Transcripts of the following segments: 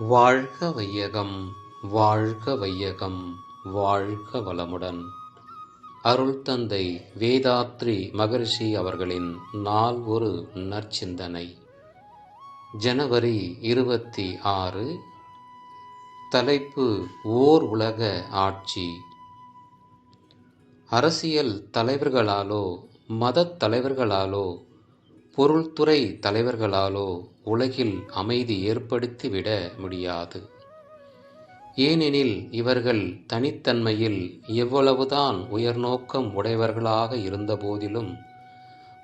வாழ்க வையகம் வாழ்க வையகம் வாழ்க வளமுடன். அருள் தந்தை வேதாத்ரி மகரிஷி அவர்களின் நாள் ஒரு நற்சிந்தனை. ஜனவரி இருபத்தி ஆறு தலைப்பு ஓர் உலக ஆட்சி. அரசியல் தலைவர்களாலோ மதத் தலைவர்களாலோ பொருள்துறை தலைவர்களாலோ உலகில் அமைதி ஏற்படுத்திவிட முடியாது. ஏனெனில் இவர்கள் தனித்தன்மையில் எவ்வளவுதான் உயர்நோக்கம் உடையவர்களாக இருந்தபோதிலும்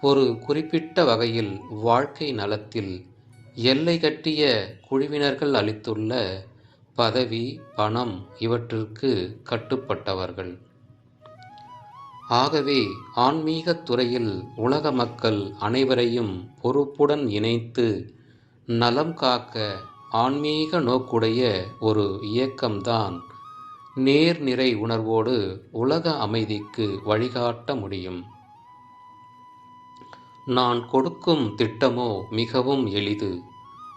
ஒரு குறிப்பிட்ட வகையில் வாழ்க்கை நலத்தில் எல்லை கட்டிய குழுவினர்கள் அளித்துள்ள பதவி பணம் இவற்றிற்கு கட்டுப்பட்டவர்கள். ஆகவே ஆன்மீகத் துறையில் உலக மக்கள் அனைவரையும் பொறுப்புடன் இணைத்து நலம் காக்க ஆன்மீக நோக்குடைய ஒரு இயக்கம்தான் நேர்நிறை உணர்வோடு உலக அமைதிக்கு வழிகாட்ட முடியும். நான் கொடுக்கும் திட்டமோ மிகவும் எளிது.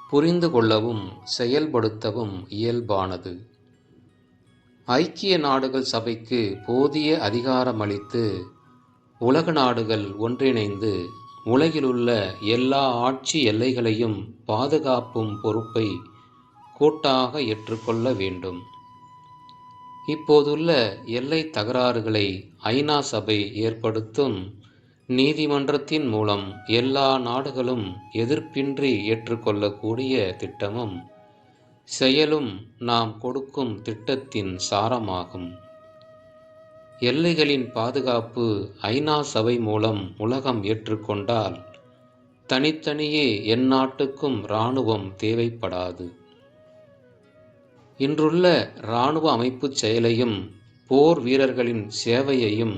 புரிந்து கொள்ளவும் செயல்படுத்தவும் இயல்பானது. ஐக்கிய நாடுகள் சபைக்கு போதிய அதிகாரமளித்து உலக நாடுகள் ஒன்றிணைந்து உலகிலுள்ள எல்லா ஆட்சி எல்லைகளையும் பாதுகாப்பும் பொறுப்பை கூட்டாக ஏற்றுக்கொள்ள வேண்டும். இப்போதுள்ள எல்லை தகராறுகளை ஐநா சபை ஏற்படுத்தும் நீதிமன்றத்தின் மூலம் எல்லா நாடுகளும் எதிர்ப்பின்றி ஏற்றுக்கொள்ளக்கூடிய திட்டமும் செயலும் நாம் கொடுக்கும் திட்டத்தின் சாரமாகும். எல்லைகளின் பாதுகாப்பு ஐநா சபை மூலம் உலகம் ஏற்றுக்கொண்டால் தனித்தனியே எந்நாட்டுக்கும் இராணுவம் தேவைப்படாது. இன்றுள்ள இராணுவ அமைப்புச் செயலையும் போர் வீரர்களின் சேவையையும்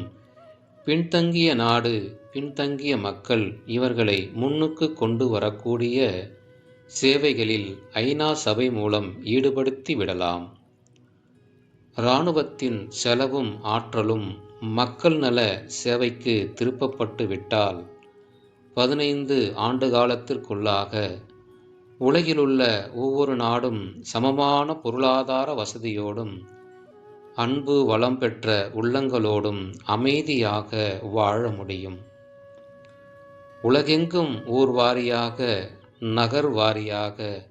பின்தங்கிய நாடு பின்தங்கிய மக்கள் இவர்களை முன்னுக்கு கொண்டு வரக்கூடிய சேவைகளில் ஐநா சபை மூலம் ஈடுபடுத்தி விடலாம். இராணுவத்தின் செலவும் ஆற்றலும் மக்கள் நல சேவைக்கு திருப்பப்பட்டு விட்டால் பதினைந்து ஆண்டு காலத்திற்குள்ளாக உலகிலுள்ள ஒவ்வொரு நாடும் சமமான பொருளாதார வசதியோடும் அன்பு வளம் பெற்ற உள்ளங்களோடும் அமைதியாக வாழ முடியும். உலகெங்கும் ஊர் வாரியாக நகர் வாரியாக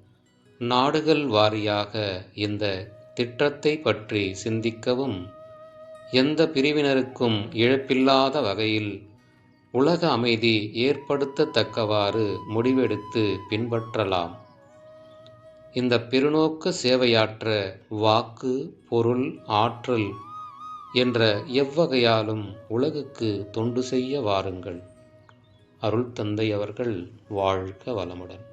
நாடுகள் வாரியாக இந்த திட்டத்தை பற்றி சிந்திக்கவும் எந்த பிரிவினருக்கும் இழப்பில்லாத வகையில் உலக அமைதி ஏற்படுத்தத்தக்கவாறு முடிவெடுத்து பின்பற்றலாம். இந்த பெருநோக்க சேவையாற்ற வாக்கு பொருள் ஆற்றல் என்ற எவ்வகையாலும் உலகுக்கு தொண்டு செய்ய வாருங்கள். அருள் தந்தை அவர்கள் வாழ்க வளமுடன்.